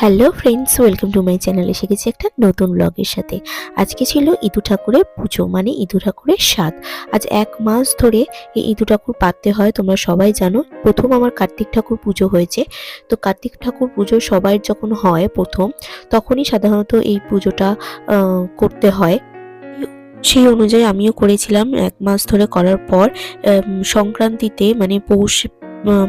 Hello friends welcome to my channel এসে গেছি একটা নতুন ব্লগের সাথে। আজকে ছিল ইদু ঠাকুরের পুজো মানে ইদু ঠাকুরের স্বাদ আজ এক মাস ধরে এই ইদু ঠাকুর পাততে হয়, তোমরা সবাই জানো। প্রথম আমার কার্তিক ঠাকুর পুজো হয়েছে। তো কার্তিক ঠাকুর পুজো সবার যখন হয় প্রথম, তখনই সাধারণত এই পুজোটা করতে হয়। সেই অনুযায়ী আমিও করেছিলাম। এক মাস ধরে করার পর সংক্রান্তিতে মানে পৌষ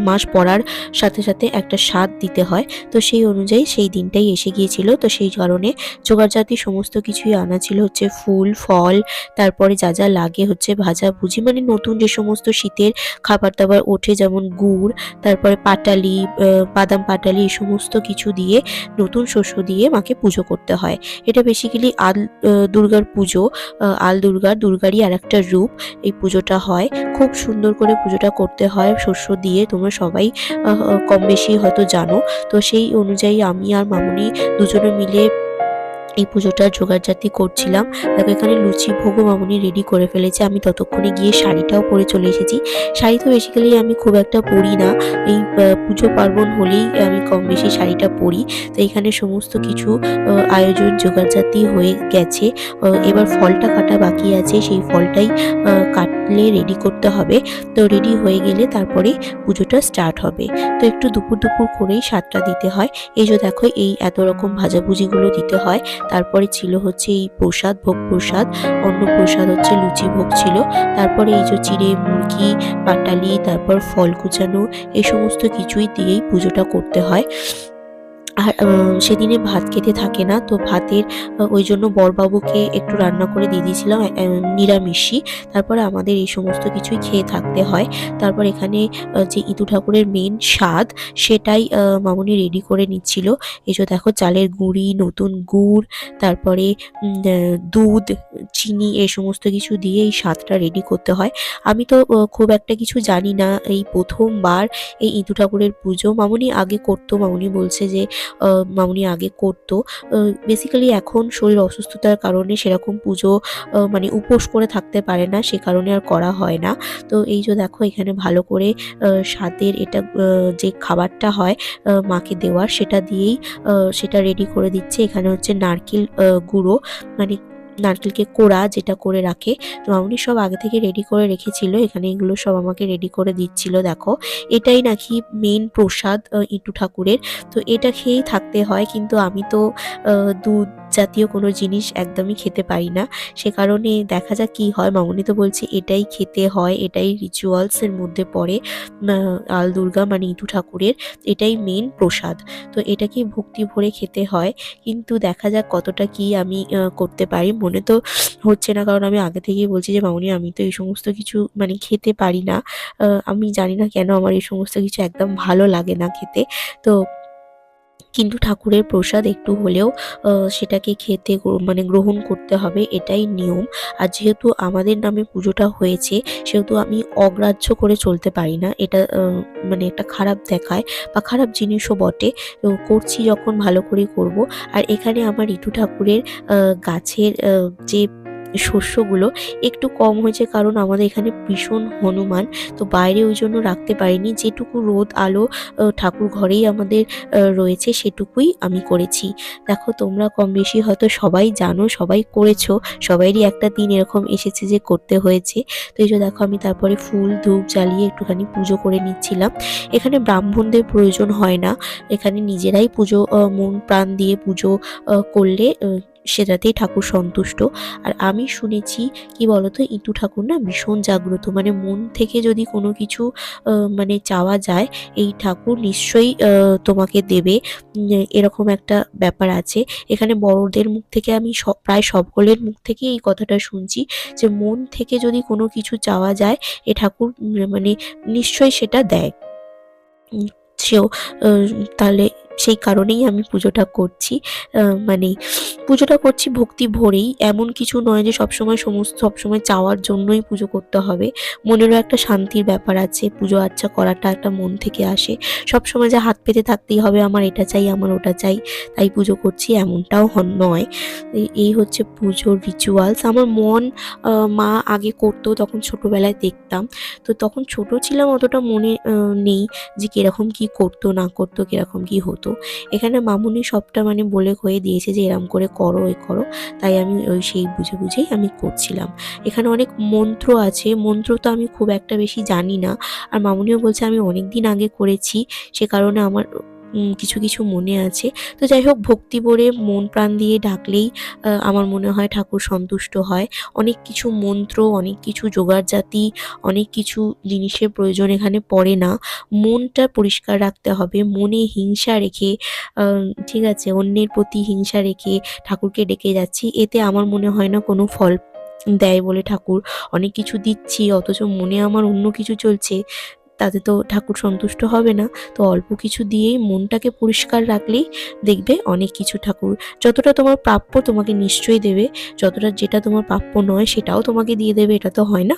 মাস পড়ার সাথে সাথে একটা স্বাদ দিতে হয়। তো সেই অনুযায়ী সেই দিনটাই এসে গিয়েছিল। তো সেই কারণে জোগাড়জাতি সমস্ত কিছুই আনা ছিল হচ্ছে ফুল, ফল, তারপরে যা যা লাগে হচ্ছে ভাজা, ভুজি মানে নতুন যে সমস্ত শীতের খাবার দাবার ওঠে, যেমন গুড়, তারপরে পাটালি বাদাম পাটালি, এই সমস্ত কিছু দিয়ে নতুন শস্য দিয়ে মাকে পুজো করতে হয়। এটা বেসিক্যালি আল দুর্গার পুজো। আল দুর্গার দুর্গারই আর একটা রূপ। এই পুজোটা হয়। খুব সুন্দর করে পুজোটা করতে হয় শস্য দিয়ে। তোমরা সবাই কম বেশি হয়তো জানো। তো সেই অনুযায়ী আমি আর মামুনি দুজনে মিলে এই পুজোটার জোগাড়জাতি করছিলাম। দেখো, এখানে লুচি ভোগও মামুনি রেডি করে ফেলেছে। আমি ততক্ষণে গিয়ে শাড়িটাও পরে চলে এসেছি। শাড়ি তো বেসিক্যালি আমি খুব একটা পরি না। এই পুজো পার্বণ হলেই আমি কম বেশি শাড়িটা পরি। তো এখানে সমস্ত কিছু আয়োজন জোগাড়জাতি হয়ে গেছে। এবার ফলটা কাটা বাকি আছে। সেই ফলটাই কাটলে রেডি করতে হবে। তো রেডি হয়ে গেলে তারপরে পুজোটা স্টার্ট হবে। তো একটু দুপুর দুপুর করেই স্বাদটা দিতে হয়। এই যে দেখো, এই এত রকম ভাজাভুজিগুলো দিতে হয়। তারপরে ছিল হচ্ছে এই প্রসাদ, ভোগ প্রসাদ। অন্য প্রসাদ হচ্ছে লুচি ভোগ ছিল। তারপরে এই যে চিড়ে মুরগি, পাটালি, তারপর ফল কুচানো, এই সমস্ত কিছুই দিয়েই পুজোটা করতে হয়। আর সেদিনে ভাত খেতে থাকে না, তো ভাতের ওই জন্য বরবাবুকে একটু রান্না করে দিয়ে দিয়েছিলাম নিরামিষই। তারপরে আমাদের এই সমস্ত কিছুই খেয়ে থাকতে হয়। তারপর এখানে যে ইদু ঠাকুরের মেন স্বাদ, সেটাই মামুনি রেডি করে নিচ্ছিল। এই যে দেখো, চালের গুঁড়ি, নতুন গুড়, তারপরে দুধ, চিনি, এই সমস্ত কিছু দিয়ে এই স্বাদটা রেডি করতে হয়। আমি তো খুব একটা কিছু জানি না, এই প্রথমবার এই ইদু ঠাকুরের পুজো। মামুনি আগে করতো, মামনি বলছে যে মামুনি আগে করতো। বেসিক্যালি এখন শরীর অসুস্থতার কারণে সেরকম পুজো মানে উপোস করে থাকতে পারে না, সে কারণে আর করা হয় না। তো এই যে দেখো এখানে ভালো করে স্বাদের এটা যে খাবারটা হয় মাকে দেওয়ার সেটা দিয়েই সেটা রেডি করে দিচ্ছে। এখানে হচ্ছে নারকেল গুঁড়ো মানে নারকেলকে কোড়া যেটা করে রাখে। তো মামনি সব আগে থেকে রেডি করে রেখেছিল। এখানে এগুলো সব আমাকে রেডি করে দিচ্ছিল, দেখো। এটাই নাকি মেন প্রসাদ ইটু ঠাকুরের। তো এটা খেয়েই থাকতে হয়। কিন্তু আমি তো দুধ জাতীয় কোনো জিনিস একদমই খেতে পারি না। সে কারণে দেখা যাক কি হয়। মামুনি তো বলছে, এটাই খেতে হয়, এটাই রিচুয়ালসের মধ্যে পড়ে আল দুর্গা মানে ইটু ঠাকুরের। এটাই মেন প্রসাদ। তো এটাকে ভক্তি ভরে খেতে হয়। কিন্তু দেখা যাক কতটা কি আমি করতে পারি। মনে তো হচ্ছে না, কারণ আমি আগে থেকেই বলছি যে, মামুনি, আমি তো এই সমস্ত কিছু মানে খেতে পারি না। আমি জানি না কেন আমার এই সমস্ত কিছু একদম ভালো লাগে না খেতে। তো কিন্তু ঠাকুরের প্রসাদ একটু হলেও সেটাকে খেতে মানে গ্রহণ করতে হবে, এটাই নিয়ম। আর যেহেতু আমাদের নামে পুজোটা হয়েছে, সেহেতু আমি অগ্রাহ্য করে চলতে পারি না। এটা মানে একটা খারাপ দেখায় বা খারাপ জিনিসও বটে। করছি যখন ভালো করে করব। আর এখানে আমার ঋতু ঠাকুরের গাছের যে শস্যগুলো একটু কম হয়েছে কারণ আমাদের এখানে ভীষণ হনুমান, তো বাইরে ওই জন্য রাখতে পারিনি। যেটুকু রোদ, আলো ঠাকুর ঘরেই আমাদের রয়েছে সেটুকুই আমি করেছি। দেখো তোমরা কম বেশি হয়তো সবাই জানো, সবাই করেছ, সবাইরই একটা দিন এরকম এসেছে যে করতে হয়েছে। তো এই যে দেখো আমি তারপরে ফুল, ধূপ জ্বালিয়ে একটুখানি পুজো করে নিচ্ছিলাম। এখানে ব্রাহ্মণদের প্রয়োজন হয় না। এখানে নিজেরাই পুজো মন প্রাণ দিয়ে পুজো করলে সেটাতেই ঠাকুর সন্তুষ্ট। আর আমি শুনেছি, কি বলতো ইটু ঠাকুর না ভীষণ জাগ্রত। মানে মন থেকে যদি কোনো কিছু মানে চাওয়া যায়, এই ঠাকুর নিশ্চয়ই তোমাকে দেবে। এরকম একটা ব্যাপার আছে। এখানে বড়দের মুখ থেকে আমি প্রায় সকলের মুখ থেকে এই কথাটা শুনছি যে, মন থেকে যদি কোনো কিছু চাওয়া যায়, এ ঠাকুর মানে নিশ্চয়ই সেটা দেয়। সেও তাহলে সেই কারণেই আমি পুজোটা করছি। মানে পুজোটা করছি ভক্তি ভরেই। এমন কিছু নয় যে সবসময় সমস্ত, সবসময় চাওয়ার জন্যই পুজো করতে হবে। মনেরও একটা শান্তির ব্যাপার আছে, পুজো আর্চা করাটা একটা মন থেকে আসে। সবসময় যে হাত পেতে থাকতেই হবে, আমার এটা চাই, আমার ওটা চাই, তাই পুজো করছি, এমনটাও নয়। এই হচ্ছে পুজোর রিচুয়ালস আমার মন মা আগে করতো, তখন ছোটবেলায় দেখতাম। তো তখন ছোট ছিলাম, অতটা মনে নেই যে কীরকম কি করতো, না করতো, কীরকম কি হতো। মতো এখানে মামুনি সবটা মানে বলে হয়ে দিয়েছে যে, এরম করে করো এ করো। তাই আমি ওই সেই বুঝে বুঝেই আমি করছিলাম। এখানে অনেক মন্ত্র আছে, মন্ত্র তো আমি খুব একটা বেশি জানি না। আর মামুনিও বলছে, আমি অনেক দিন আগে করেছি, সে কারণে আমার কিছু কিছু মনে আছে। তো যাই হোক, ভক্তি ভরে মন প্রাণ দিয়ে ডাকলেই আমার মনে হয় ঠাকুর সন্তুষ্ট হয়। অনেক কিছু মন্ত্র, অনেক কিছু জোগাড় জাতি, অনেক কিছু জিনিসের প্রয়োজন এখানে পড়ে না। মনটা পরিষ্কার রাখতে হবে, মনে হিংসা রেখে ঠিক আছে, অন্যের প্রতি হিংসা রেখে ঠাকুরকে ডেকে যাচ্ছি। এতে আমার মনে হয় না কোনো ফল দেয় বলে ঠাকুর। অনেক কিছু দিচ্ছি, অথচ মনে আমার অন্য কিছু চলছে। তাতে তো ঠাকুর সন্তুষ্ট হবে না। তো অল্প কিছু দিয়েই মনটাকে পরিষ্কার রাখলেই দেখবে অনেক কিছু ঠাকুর। যতটা তোমার প্রাপ্য তোমাকে নিশ্চয়ই দেবে। যতটা যেটা তোমার প্রাপ্য নয় সেটাও তোমাকে দিয়ে দেবে, এটা তো হয় না।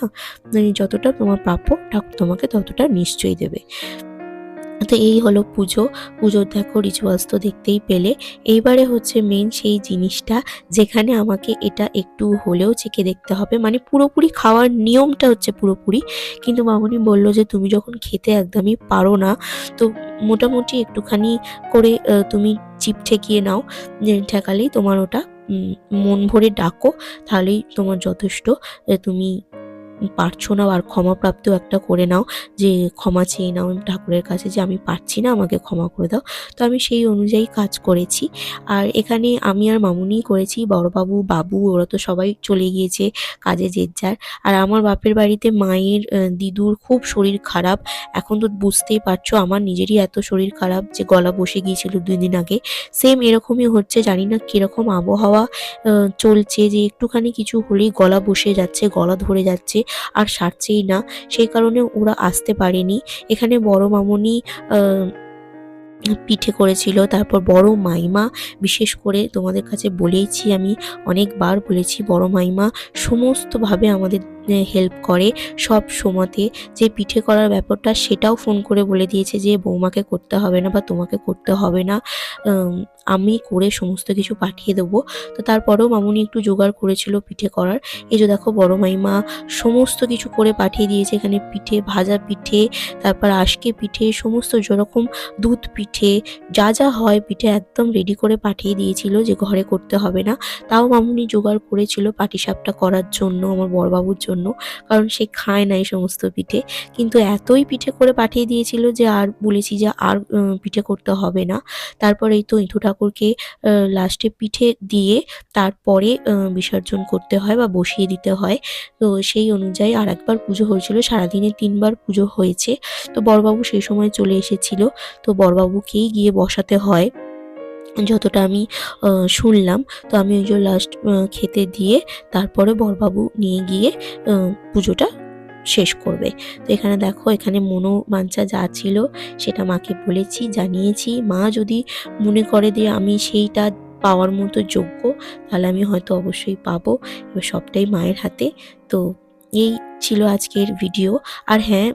মানে যতটা তোমার প্রাপ্য ঠাকুর তোমাকে ততটা নিশ্চয়ই দেবে। তো এই হলো পুজো। পুজোর দেখো রিচুয়ালস তো দেখতেই পেলে। এইবারে হচ্ছে মেন সেই জিনিসটা যেখানে আমাকে এটা একটু হলেও চেখে দেখতে হবে। মানে পুরোপুরি খাওয়ার নিয়মটা হচ্ছে পুরোপুরি। কিন্তু মামুনি বলল যে, তুমি যখন খেতে একদমই পারো না, তো মোটামুটি একটুখানি করে তুমি চিপ ঠেকিয়ে নাও। ঠেকালেই তোমার ওটা মন ভরে ডাকো। তাহলেই তোমার যথেষ্ট তুমি পারছ না আর ক্ষমাপ্রাপ্ত একটা করে নাও, যে ক্ষমা চেয়ে নাও ঠাকুরের কাছে যে আমি পারছি না, আমাকে ক্ষমা করে দাও। তো আমি সেই অনুযায়ী কাজ করেছি। আর এখানে আমি আর মামুনি করেছি, বড়বাবু, বাবু, ওরা তো সবাই চলে গিয়েছে কাজে যে যার। আর আমার বাপের বাড়িতে মায়ের দিদুর খুব শরীর খারাপ। এখন তো বুঝতেই পারছ, আমার নিজেরই এত শরীর খারাপ যে গলা বসে গিয়েছিল দুই দিন আগে। সেম এরকমই হচ্ছে, জানি না কীরকম আবহাওয়া চলছে, যে একটুখানি কিছু হলেই গলা বসে যাচ্ছে, গলা ধরে যাচ্ছে। আর সারছেই না। সেই কারণে ওরা আসতে পারেনি। এখানে বড় মামনি পিঠে করেছিল, তারপর বড় মাইমা, বিশেষ করে তোমাদের কাছে বলেইছি আমি, অনেকবার বলেছি বড় মাইমা, সমস্তভাবে আমাদের হেল্প করে সব সময়তে যে পিঠে করার ব্যাপারটা সেটাও ফোন করে বলে দিয়েছে যে বৌমাকে করতে হবে না বা তোমাকে করতে হবে না। আমি করে সমস্ত কিছু পাঠিয়ে দেবো। তো তারপরেও মামুনি একটু জোগাড় করেছিল পিঠে করার। এই যে দেখো বড় মাইমা সমস্ত কিছু করে পাঠিয়ে দিয়েছে। এখানে পিঠে, ভাজা পিঠে, তারপর আশকে পিঠে, সমস্ত যেরকম দুধ পিঠে, যা যা হয় পিঠে একদম রেডি করে পাঠিয়ে দিয়েছিল যে ঘরে করতে হবে না। তাও মামুনি জোগাড় করেছিল পাটিসাপটা করার জন্য আমার বড়বাবুর জন্য। কারণ সে খায় না এই সমস্ত পিঠে। কিন্তু এতই পিঠে করে পাঠিয়ে দিয়েছিল যে আর বলেছি যে আর পিঠে করতে হবে না। তারপর এই তো ইঁথু ঠাকুরকে লাস্টে পিঠে দিয়ে তারপরে বিসর্জন করতে হয় বা বসিয়ে দিতে হয়। তো সেই অনুযায়ী আর একবার পুজো হয়েছিল, সারাদিনে তিনবার পুজো হয়েছে। তো বড়বাবু সেই সময় চলে এসেছিল। তো বড়বাবুকেই গিয়ে বসাতে হয়। যতটা আমি শুনলাম। তো আমি ওই যে লাস্ট খেতে দিয়ে তারপরে বরবাবু নিয়ে গিয়ে পুজোটা শেষ করবে। তো এখানে দেখো, এখানে মনোবাঞ্ছা যা ছিল সেটা মাকে বলেছি, জানিয়েছি, মা যদি মনে করে যে আমি সেইটা পাওয়ার মতো যোগ্য, তাহলে আমি হয়তো অবশ্যই পাবো। এবার সবটাই মায়ের হাতে। তো এই ছিল আজকের ভিডিও আর হ্যাঁ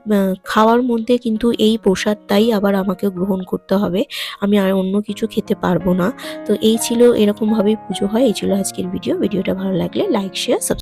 খাওয়ার মধ্যে কিন্তু এই প্রসাদটাই আবার আমাকে গ্রহণ করতে হবে। আমি আর অন্য কিছু খেতে পারব না। তো এই ছিল এরকমভাবেই পুজো হয়। এই ছিল আজকের ভিডিও ভিডিওটা ভালো লাগলে লাইক শেয়ার সাবস্ক্রাইব